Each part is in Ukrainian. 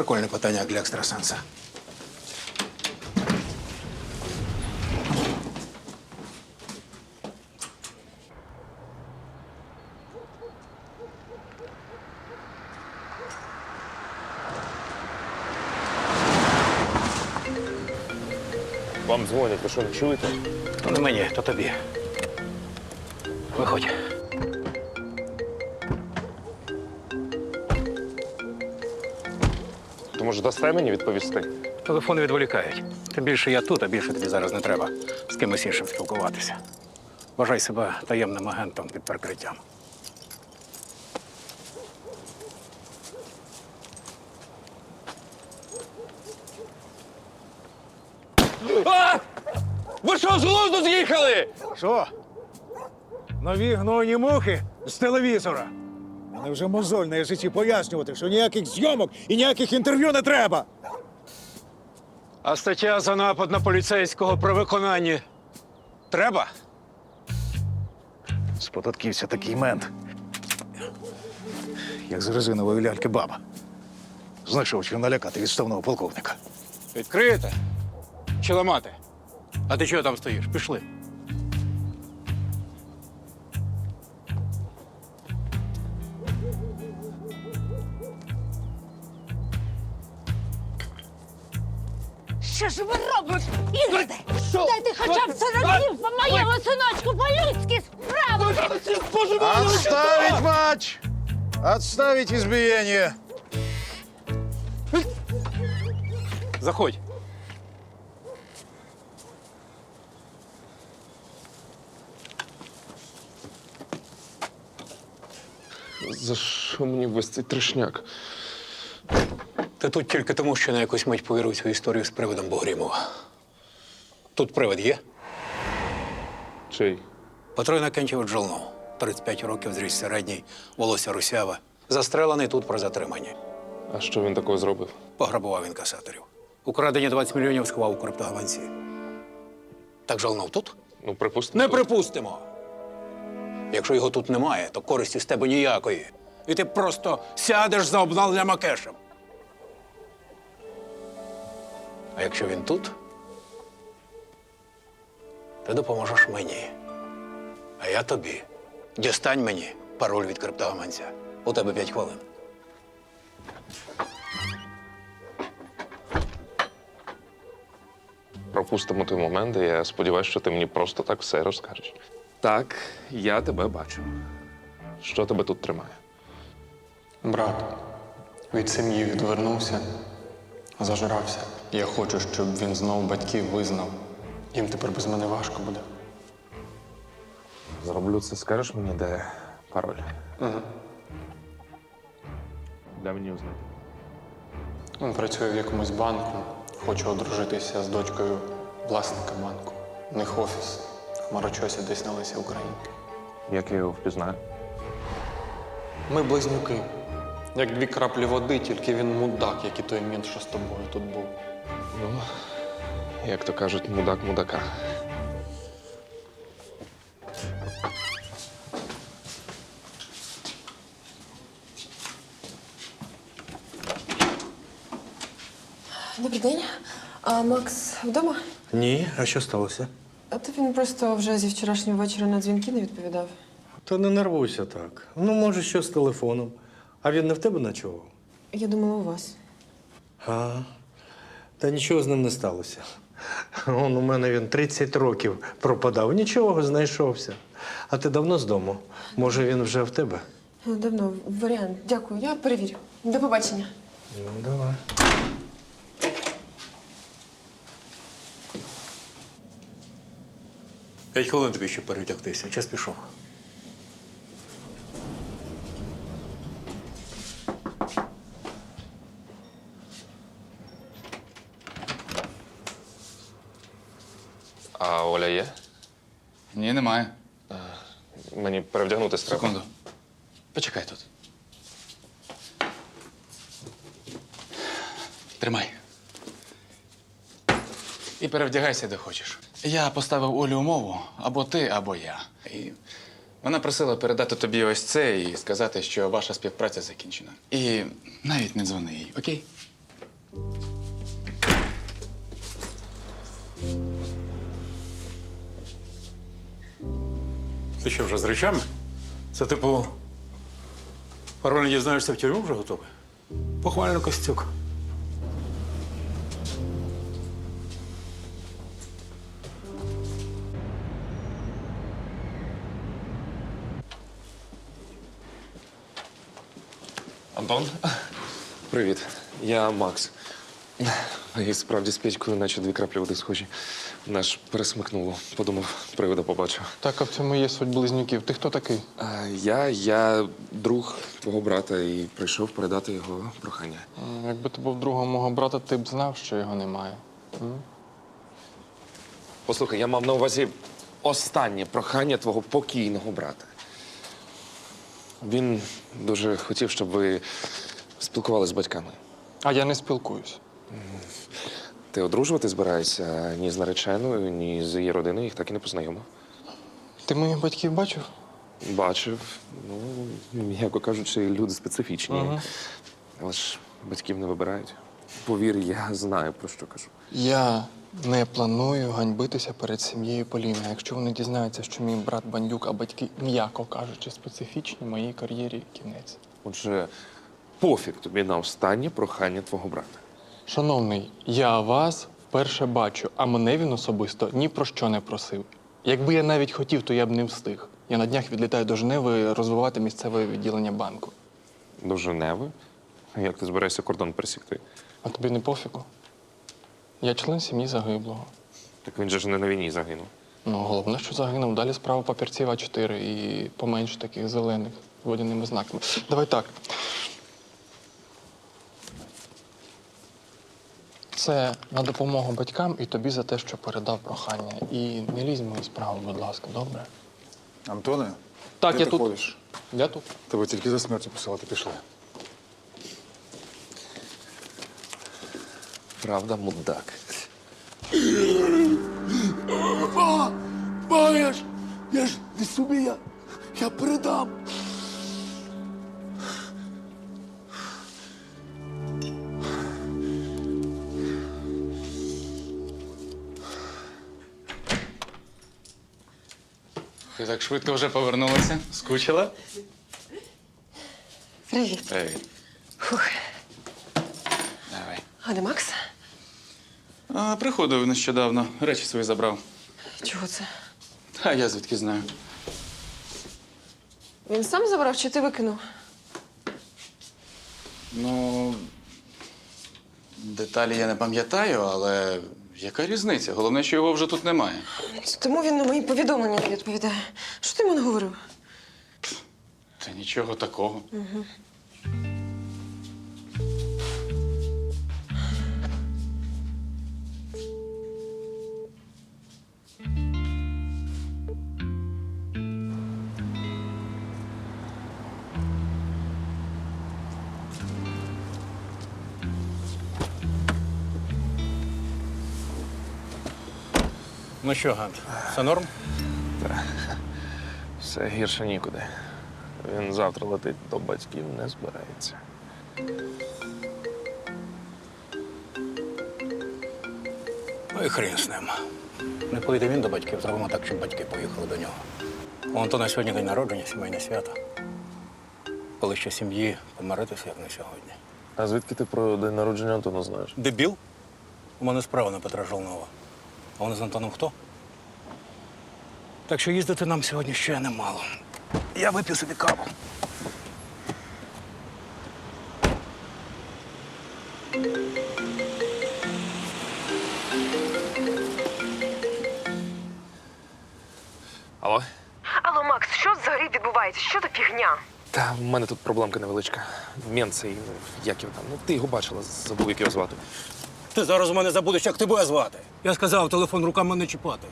Прикольне питання для екстрасенса. Вам дзвонять, ви що не чуєте? То не мені, то тобі. Виходь. Може дасте мені відповісти? Телефони відволікають. Тим більше я тут, а більше тобі зараз не треба з кимось іншим спілкуватися. Вважай себе таємним агентом під прикриттям. Ви що, з глузду з'їхали? Що? Нові гнойні мухи з телевізора. Мене вже мозоль на язиці пояснювати, що ніяких зйомок і ніяких інтерв'ю не треба. А стаття за напад на поліцейського при виконанні треба? З податківця такий мент. Як з резинової ляльки баба. Знайшов чим налякати відставного полковника. Відкрити чи ламати? А ти чого там стоїш? Пішли. Що ж ви робите? Ігорде, дайте хоча б сороків по моєму синочку по-людськи справи! Отставить матч! Отставить избиение! Заходь. За що мені весь цей трешняк? Ти тут тільки тому, що на якусь мить повірив цю історію з привидом Богрімова. Тут привид є? Чий? Патрой Накенчев Джолнов. 35 років, зріст середній, волосся русяве. Застрелений тут про затримання. А що він такого зробив? Пограбував інкасаторів. Украдені 20 мільйонів сховав у криптогаванці. Так Жолнов тут? Ну, припустимо. Не припустимо. Якщо його тут немає, то користі з тебе ніякої. І ти просто сядеш за обналенням Акешем. А якщо він тут, ти допоможеш мені. А я тобі. Дістань мені пароль від криптогаманця. У тебе 5 хвилин. Пропустимо той момент, де я сподіваюся, що ти мені просто так все розкажеш. Так, я тебе бачу. Що тебе тут тримає? Брат від сім'ї відвернувся, зажрався. Я хочу, щоб він знову батьків визнав. Їм тепер без мене важко буде. Зроблю це, скажеш мені, де пароль? Угу. Дай мені узнати. Він працює в якомусь банку, хоче одружитися з дочкою власника банку. У них офіс. В Марочосі десь на Лесі Українки. Як я його впізнаю? Ми близнюки. Як дві краплі води, тільки він мудак, як і той мент, що з тобою тут був. Ну, як то кажуть, мудак мудака. Добрий день. А Макс вдома? Ні, а що сталося? А то він просто вже зі вчорашнього вечора на дзвінки не відповідав. Та не нервуйся так. Ну, може, що з телефоном. А він не в тебе ночував? Я думала у вас. А, та нічого з ним не сталося. Он у мене він 30 років пропадав, нічого, знайшовся. А ти давно з дому? Може, він вже в тебе? Ну, Давно варіант. Дякую, я перевірю. До побачення. Ну, давай. П'ять хвилин тобі ще перетягтися. Час пішов. А Оля є? Ні, немає. Мені перевдягнутися треба. Секунду. Почекай тут. Тримай. І перевдягайся, де хочеш. Я поставив Олі умову або ти, або я. І Вона просила передати тобі ось це і сказати, що ваша співпраця закінчена. І навіть не дзвони їй, окей? Ти що, вже з речами? Це типу. Пароль дізнаєшся в тюрму вже готовий? Похвально Костюк. Антон? Привіт, я Макс. І справді з Петькою, наче дві краплі води схожі. Наш пересмикнуло. Подумав, привида побачив. Так, а в цьому є суть близнюків. Ти хто такий? А, я, я друг твого брата і прийшов передати його прохання. М, Якби ти був другом мого брата, ти б знав, що його немає. Послухай, я мав на увазі останнє прохання твого покійного брата. Він дуже хотів, щоб ви спілкувалися з батьками. А я не спілкуюсь. Ти одружувати збираєшся ні з нареченою, ні з її родиною, їх так і не познайомив. Ти моїх батьків бачив? Бачив, ну, м'яко кажучи, люди специфічні. Але ж батьків не вибирають. Повір, я знаю, про що кажу. Я не планую ганьбитися перед сім'єю Поліни. Якщо вони дізнаються, що мій брат бандюк, а батьки, м'яко кажучи, специфічні, моїй кар'єрі кінець. Отже, пофіг тобі на останнє прохання твого брата. Шановний, я вас вперше бачу, а мене він особисто ні про що не просив. Якби я навіть хотів, то я б не встиг. Я на днях відлітаю до Женеви розвивати місцеве відділення банку. До Женеви? Як ти збираєшся кордон пересікти? А тобі не пофігу? Я член сім'ї загиблого. Так він же ж не на війні загинув. Ну, головне, що загинув. Далі справа папірців А4 і поменше таких зелених водяними знаками. Давай так. Це на допомогу батькам і тобі за те, що передав прохання. І не лізь в мою справу, будь ласка, добре? Антоне, Так, я тут. ходиш? Я тут. Тебе тільки за смертю посилати пішли. Правда, мудак. Маєш! Я ж не собі, я, я передам. Ти так швидко вже повернулася. Скучила? Привіт. Привіт. Фух. Давай. А де Макс? А, приходив нещодавно. Речі свої забрав. Чого це? А я звідки знаю. Він сам забрав чи ти викинув? Ну. Деталі я не пам'ятаю, але яка різниця? Головне, що його вже тут немає. Тому він на мої повідомлення не відповідає. Що ти йому говорив? Та нічого такого. Ну що, Гант, все норм? Все гірше нікуди. Він завтра летить до батьків, не збирається. Ну і хрін з ним. Не поїде він до батьків, зробимо так, щоб батьки поїхали до нього. У Антона сьогодні день народження, сімейне свято. Коли ще сім'ї помиритися, як не сьогодні. А звідки ти про день народження Антона знаєш? Дебіл? У мене справа на Петра Жолнова. А вони з Антоном хто? Так що їздити нам сьогодні ще немало. Я вип'ю собі каву. Алло? Алло, Макс, що взагалі відбувається? Що за фігня? Та в мене тут проблемка невеличка. Мент цей, ну, як його там. Ну, ти його бачила, забув, як його звати. Ти зараз у мене забудеш, як тебе звати. Я сказав, телефон руками не чіпати.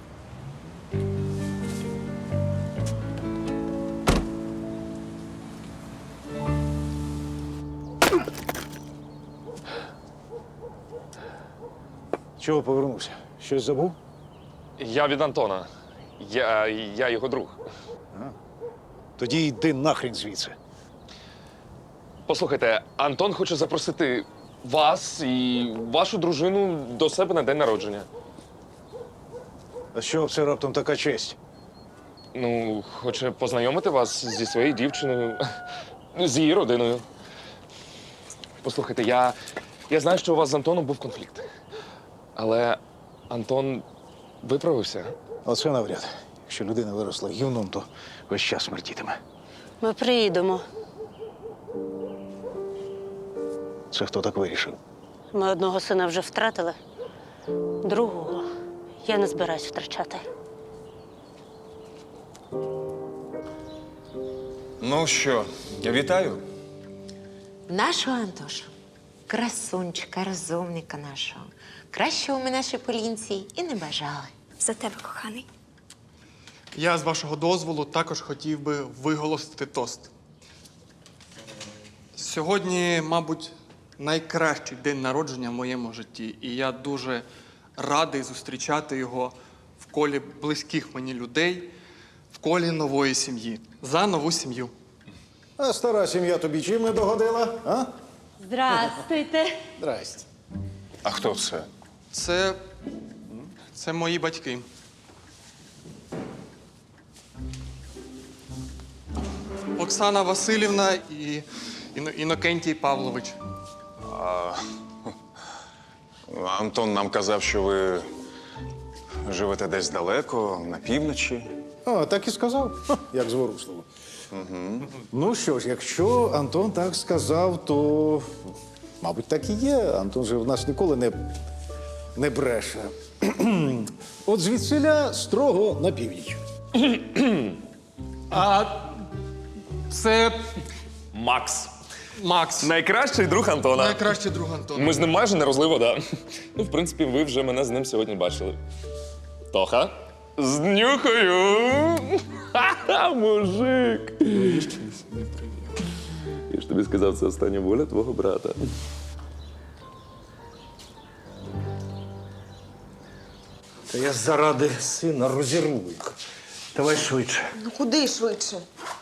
Чого повернувся? Щось забув? Я від Антона. Я, я його друг. Тоді йди нахрін звідси. Послухайте, Антон хоче запросити вас і вашу дружину до себе на день народження. А що це раптом така честь? Ну, хоче познайомити вас зі своєю дівчиною, з її родиною. Послухайте, я, я знаю, що у вас з Антоном був конфлікт. Але Антон виправився. Оце навряд. Якщо людина виросла гівном, то весь час смертітиме. Ми приїдемо. Це хто так вирішив? Ми одного сина вже втратили, другого я не збираюсь втрачати. Ну що, вітаю. Нашого Антоша, красунчика, розумника нашого. Кращого ми нашій полінці і не бажали. За тебе, коханий. Я з вашого дозволу також хотів би виголосити тост. Сьогодні, мабуть, найкращий день народження в моєму житті, і я дуже радий зустрічати його в колі близьких мені людей, в колі нової сім'ї. За нову сім'ю. А стара сім'я тобі чим не догодила? А? Здравствуйте. Здрасте. А хто це? Це. Це мої батьки. Оксана Васильівна і Іно- Інокентій Павлович. Антон нам казав, що ви живете десь далеко, на півночі. О, так і сказав, Ха, як зворушливо. Ну що ж, якщо Антон так сказав, то, мабуть, так і є. Антон же в нас ніколи не, не бреше. От звідсиля строго на північ. А це Макс. Макс. Найкращий друг Антона. Найкращий друг Антона. Ми з ним майже не розлива, вода. Ну, в принципі, ви вже мене з ним сьогодні бачили. Тоха. З днюхою. Ха-ха, мужик. Я ж тобі сказав, це остання воля твого брата. Та я заради сина розірву їх. Давай швидше. Ну куди швидше?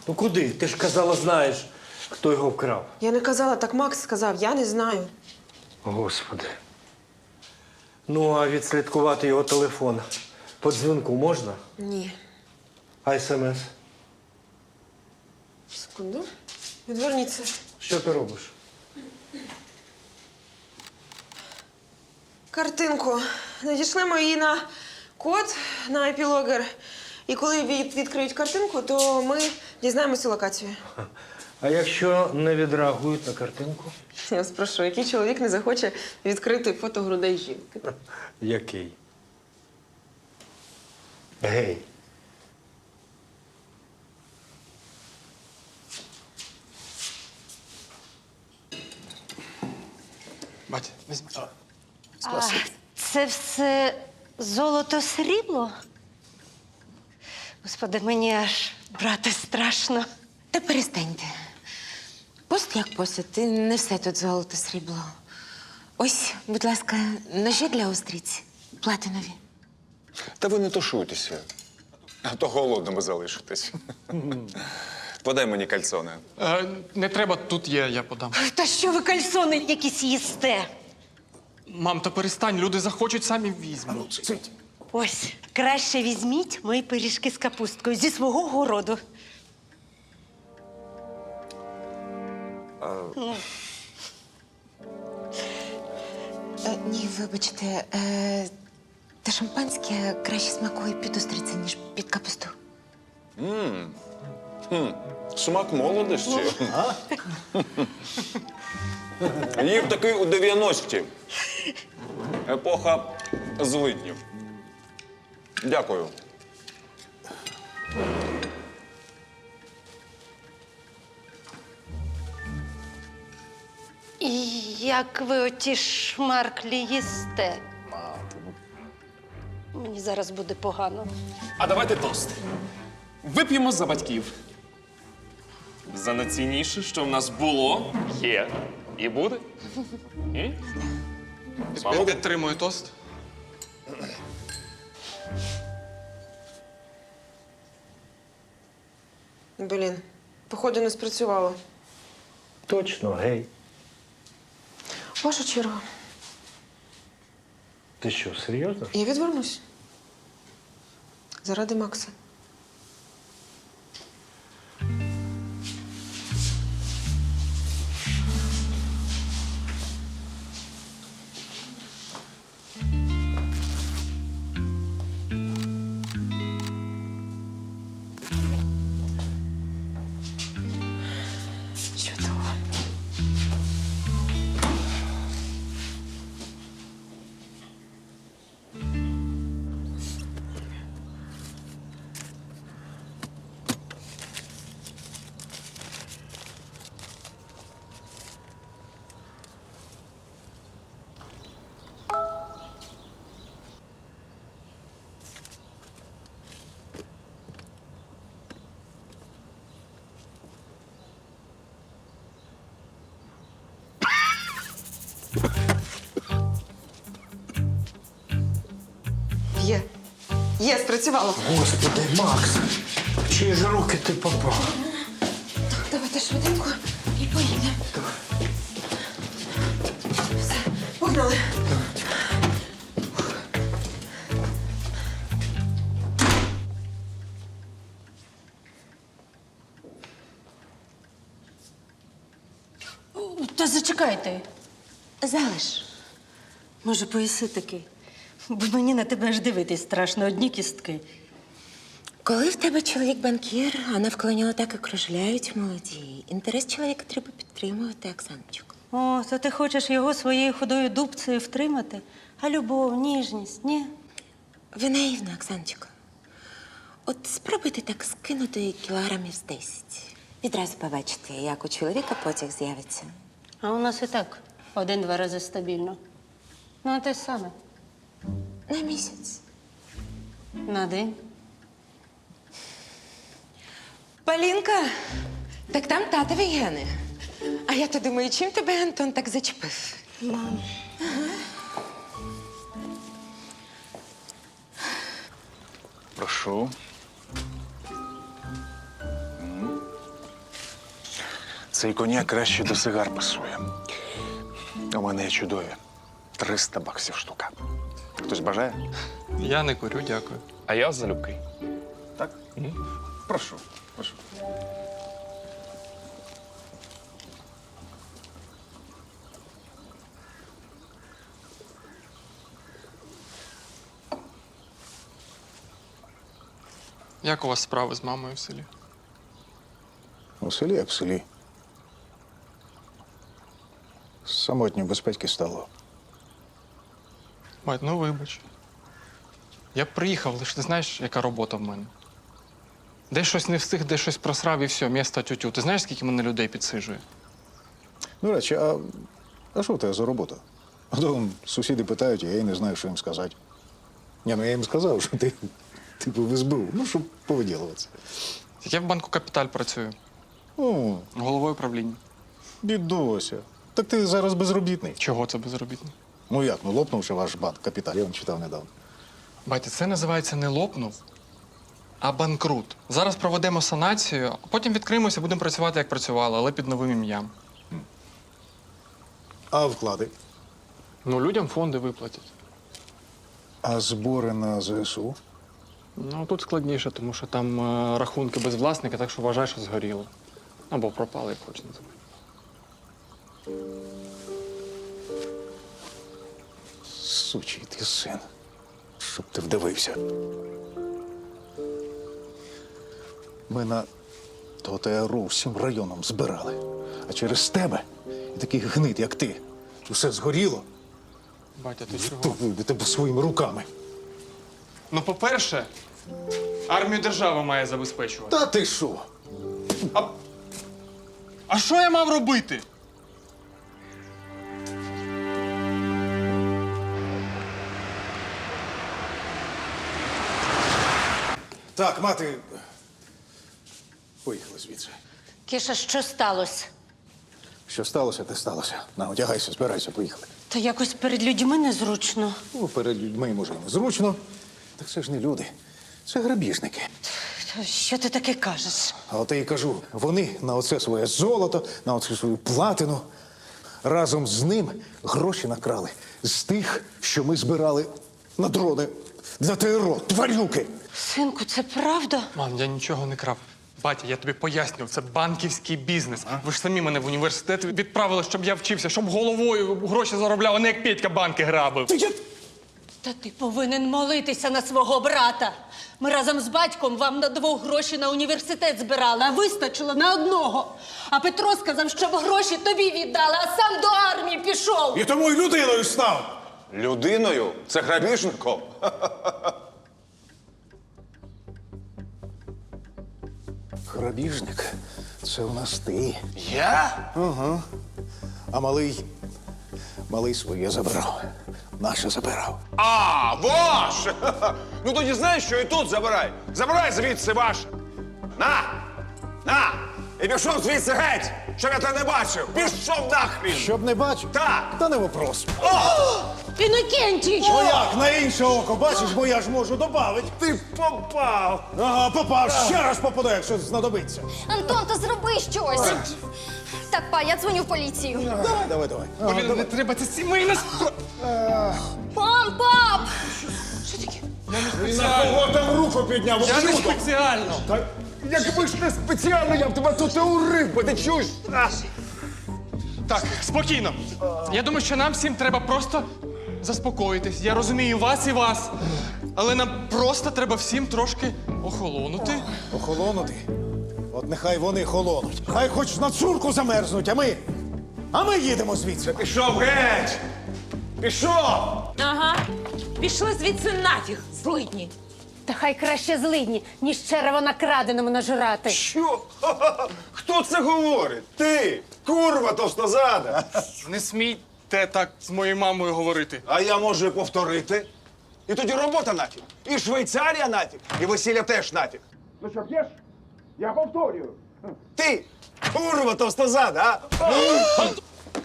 Ну куди? Ти ж казала, знаєш, хто його вкрав. Я не казала, так Макс сказав, я не знаю. Господи. Ну, а відслідкувати його телефон по дзвінку можна? Ні. А смс? Секунду. Відверніться. Що ти робиш? Картинку. Надішлемо її на код на епілогер. І коли від- відкриють картинку, то ми дізнаємося локацію. А якщо не відреагують на картинку? Я вас прошу, який чоловік не захоче відкрити фото грудей жінки? Який? Гей. Батя, візьми. А, це все золото срібло? Господи, мені аж брати страшно. Та перестаньте. Пост як пост, ти не все тут золото срібло. Ось, будь ласка, ножі для устриць. Платинові. Та ви не тушуйтеся, а то голодними залишитесь. Подай мені кальцони. Е, не треба, тут є, я подам. Та що ви кальсони якісь їсте? Мам, та перестань, люди захочуть, самі візьмуть. Ось, краще візьміть мої пиріжки з капусткою зі свого городу. Е, ні, вибачте, е, та шампанське краще смакує під устриці, ніж під капусту. Смак молодості. Їв такий у 90-ті. Епоха злиднів. Дякую. І як ви оті шмарклі їсте? Мені зараз буде погано. А давайте тост. Вип'ємо за батьків. За найцінніше, що в нас було, є і буде. М? Я підтримую тост. Блін, походу не спрацювало. Точно, гей. Ваша черга. Ти що, серйозно? Я відвернусь. Заради Макса. Є, спрацювало. Господи, Макс, в чиї ж руки ти попав? Давайте швиденько і поїдемо. Все, погнали. Та зачекайте. Залиш. Може, поїси таки? Бо мені на тебе аж дивитись страшно, одні кістки. Коли в тебе чоловік банкір, а навколо так і кружляють молоді. Інтерес чоловіка треба підтримувати, Оксаночку. О, то ти хочеш його своєю худою дубцею втримати? А любов, ніжність, ні? Ви наївна, Оксаночко. От спробуйте так скинути кілограмів з 10. Відразу побачите, як у чоловіка потяг з'явиться. А у нас і так один-два рази стабільно. Ну, а те саме. На місяць. На день. Полінка, так там татові гени. А я то думаю, чим тебе Антон так зачепив? Мам. Прошу. М. Цей коньяк краще до сигар пасує. У мене є чудові. 300 баксів штука. Хтось бажає? Я не курю, дякую. А я залюбки. Так? Прошу, прошу. Як у вас справи з мамою в селі? У селі як в селі. Самотньо без батьки стало. Мать, ну вибач. Я б приїхав, лише ти знаєш, яка робота в мене. Де щось не встиг, де щось просрав і все, місто тютю. Ти знаєш, скільки мене людей підсижує? Ну, речі, а, а що в тебе за робота? А то вон сусіди питають, а я й не знаю, що їм сказати. Ні, ну я їм сказав, що ти типу в СБУ, ну, щоб повиділуватися. Я в банку Капіталь працюю, О, головою правління. бідося. Так ти зараз безробітний. Чого це безробітно? Ну як, ну лопнувши ваш банк капітал, я вам читав недавно. Батя, це називається не лопнув, а банкрут. Зараз проведемо санацію, а потім відкриємося, будемо працювати, як працювали, але під новим ім'ям. А вклади? Ну, людям фонди виплатять. А збори на ЗСУ? Ну, тут складніше, тому що там е, рахунки без власника, так що вважай, що згоріло. Або пропали, як хочеш називати. Сучий ти син. Щоб ти вдивився. Ми на ТОТРУ всім районом збирали. А через тебе і таких гнид, як ти, усе згоріло, Батя, ти то чого? ви тебе своїми руками. Ну, по-перше, армію держава має забезпечувати. Та ти що? А що я мав робити? Так, мати. Поїхали звідси. Кіша, що сталося? Що сталося, те сталося. На, одягайся, збирайся, поїхали. Та якось перед людьми незручно. Ну, перед людьми може і незручно. Так це ж не люди. Це грабіжники. Що ти таке кажеш? А от я й кажу, вони на оце своє золото, на оце свою платину. Разом з ним гроші накрали з тих, що ми збирали на дрони для ТРО, тварюки. Синку, це правда? Мам, я нічого не крав. Батя, я тобі пояснював, це банківський бізнес. Ви ж самі мене в університет відправили, щоб я вчився, щоб головою гроші заробляв, а не як Петька банки грабив. Та ти повинен молитися на свого брата. Ми разом з батьком вам на двох гроші на університет збирали, а вистачило на одного. А Петро сказав, щоб гроші тобі віддали, а сам до армії пішов. І тому й людиною став. Людиною? Це грабіжником? Грабіжник, це у нас ти. Я? А малий. Малий своє забирав. Наше забирав. А, ваш! Ну тоді знаєш, що і тут забирай. Забирай звідси ваше. На! На! І пішов звідси геть, щоб я тебе не бачив. Пішов нахрін! Щоб не бачив? Так! Та не вопрос. Інокентій! Ну як, на інше око, бачиш, бо я ж можу добавити. Ти попав! Ага, попав, ще раз попаду, якщо знадобиться. Антон, та зроби щось. Так, па, я дзвоню в поліцію. Давай, давай, давай. Блін, не треба, це сімейна справа. Мам, пап! На кого там руку підняв? Я не спеціально. Якби ж не спеціально, я б тебе тут і урив, бо ти чуєш? Так, спокійно. Я думаю, що нам всім треба просто заспокоїтись. Я розумію вас і вас. Але нам просто треба всім трошки охолонути. Охолонути? От нехай вони холонуть. Хай хоч на цурку замерзнуть, а ми. А ми їдемо звідси. Пішов геть! Пішов! Ага. Пішли звідси нафіг, злидні. Та хай краще злидні, ніж черево на краденому нажирати. Що? Хто це говорить? Ти! Курва товстозада! Не смійте так з моєю мамою говорити. А я можу і повторити. І тоді робота нафіг. І Швейцарія нафіг, і весілля теж нафіг. Ну що, п'єш? Я повторюю. Ти! Курва товстозада, а?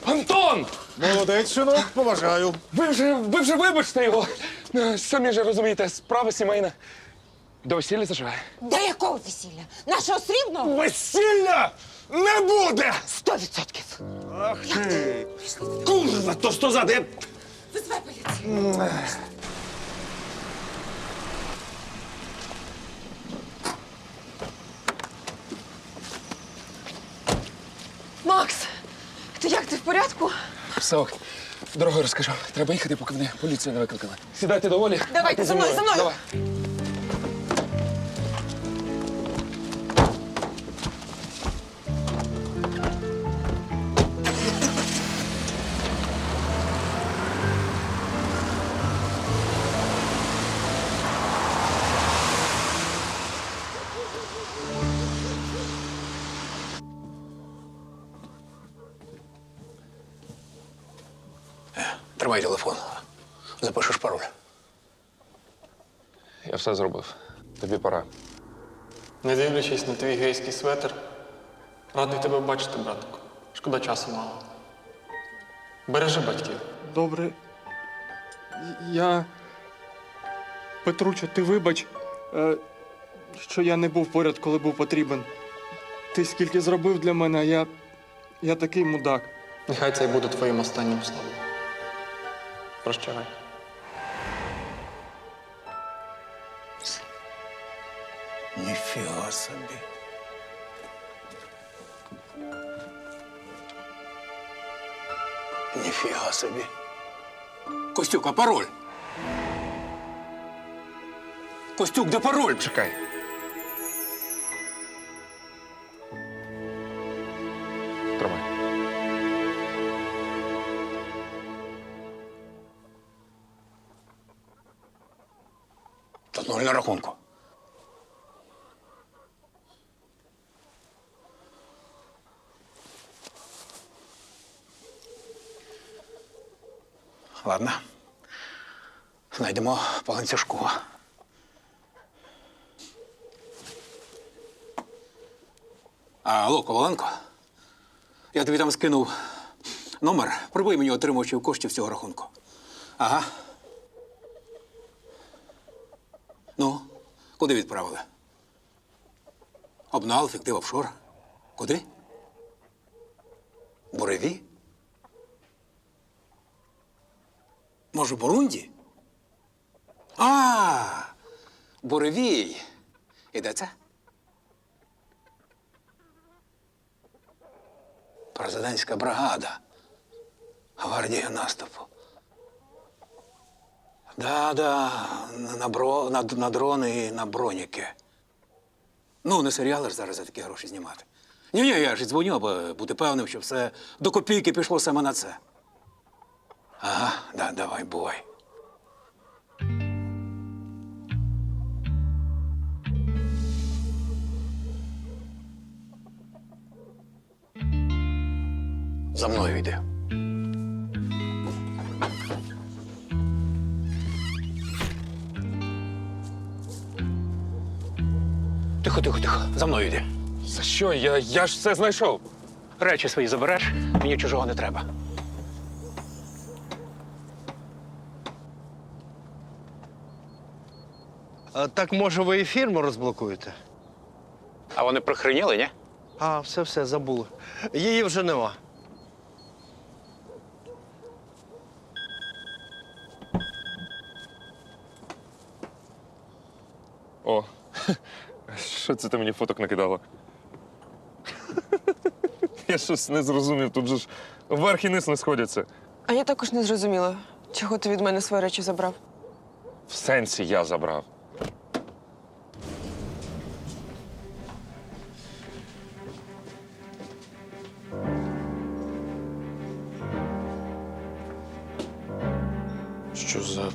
Антон! Молодець, синок, поважаю. Ви вже, ви вже вибачте його. Е, Самі ж розумієте, справа сімейна. До весілля заживе. До якого весілля? Нашого срібного? Весілля не буде! Сто відсотків. Ах ти! Курва товстозада! Я... Визвай поліцію. Макс, ти як ти в порядку? Все ок. Дорогою розкажу. Треба їхати, поки мене поліція не викликала. Сідайте доволі. Давайте, за мною, за мною. Давай. Тримай телефон. Запишеш пароль. Я все зробив. Тобі пора. Не дивлячись на твій гейський светр, радий тебе бачити, братику. Шкода часу мало. Бережи батьків. Добре. Я. Петручо, ти вибач, е, що я не був поряд, коли був потрібен. Ти скільки зробив для мене, а я. я такий мудак. Нехай це й буде твоїм останнім словом. Прощавай. Ніфіга собі. Ніфіга собі. Костюк, а пароль? Костюк, де пароль? Чекай. Тут на рахунку. Ладно. Знайдемо по ланцюжку. Алло, Коваленко? Я тобі там скинув номер. Прибий мені отримувачів коштів цього рахунку. Ага. Ну, куди відправили? Обнал, фіктив офшор. Куди? Буреві? Може, Бурунді? А, Буревій. І де це? Президентська бригада. Гвардія наступу. Да, да, на, бро, на, на дрони і на броніки. Ну, не серіали ж зараз за такі гроші знімати. Ні, ні, я ж дзвоню, аби бути певним, що все до копійки пішло саме на це. Ага, да, давай, бувай. За мною йди. Тихо, тихо, тихо. За мною йди. За що? Я, я ж все знайшов. Речі свої забереш, мені чужого не треба. А, так може ви і фірму розблокуєте? А вони прихреніли, ні? А, все, все, забули. Її вже нема. О, що це ти мені фоток накидала? Я щось не зрозумів, тут же ж верх і низ не сходяться. А я також не зрозуміла, чого ти від мене свої речі забрав. В сенсі я забрав. Що за.